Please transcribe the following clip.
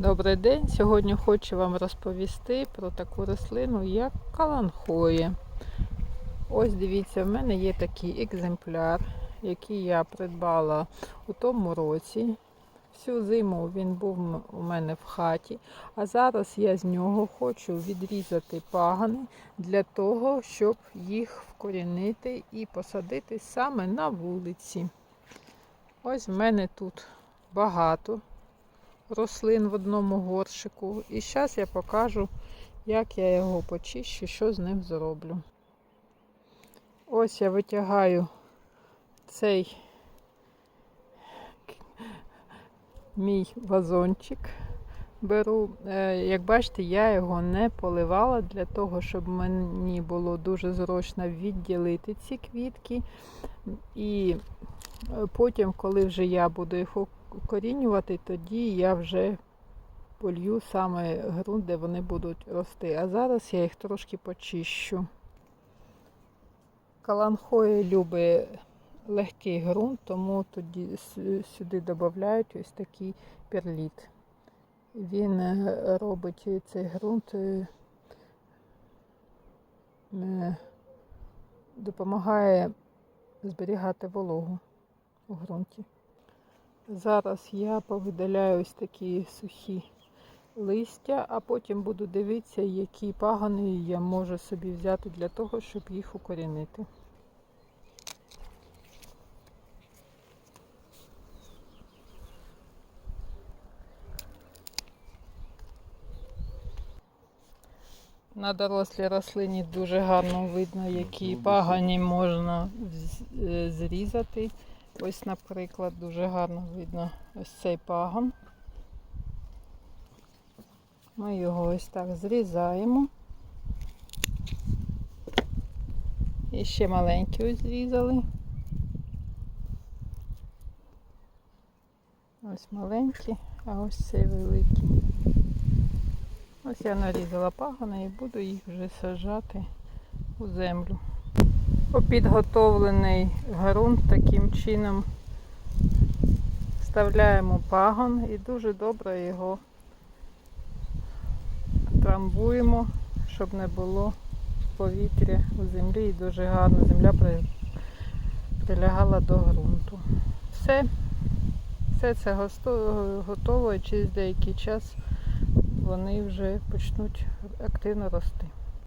Добрий день. Сьогодні хочу вам розповісти про таку рослину, як каланхоє. Ось дивіться, в мене є такий екземпляр, який я придбала у тому році. Всю зиму він був у мене в хаті, а зараз я з нього хочу відрізати пагани для того, щоб їх вкорінити і посадити саме на вулиці. Ось в мене тут багато рослин в одному горшику. І зараз я покажу, як я його почищу, що з ним зроблю. Ось я витягаю цей мій вазончик. Беру, Е, як бачите, я його не поливала для того, щоб мені було дуже зручно відділити ці квітки. І потім, коли вже я буду їх укорінювати, тоді я вже полью саме ґрунт, де вони будуть рости. А зараз я їх трошки почищу. Каланхоє любить легкий ґрунт, тому тоді сюди додають ось такий перліт. Він е, робить цей ґрунт, е, е, допомагає зберігати вологу у ґрунті. Зараз я повидаляю ось такі сухі листя, а потім буду дивитися, які пагани я можу собі взяти для того, щоб їх укорінити. На дорослій рослині дуже гарно видно, які пагані можна е, зрізати. Ось, наприклад, дуже гарно видно ось цей пагон. Ми його ось так зрізаємо. І ще маленький ось зрізали. Ось маленький, а ось цей великий. Ось я нарізала пагони і буду їх вже саджати у землю. Підготовлений ґрунт таким чином вставляємо пагон і дуже добре його трамбуємо, щоб не було повітря у землі і дуже гарно земля прилягала до ґрунту. Все, все це готово і через деякий час вони вже почнуть активно рости.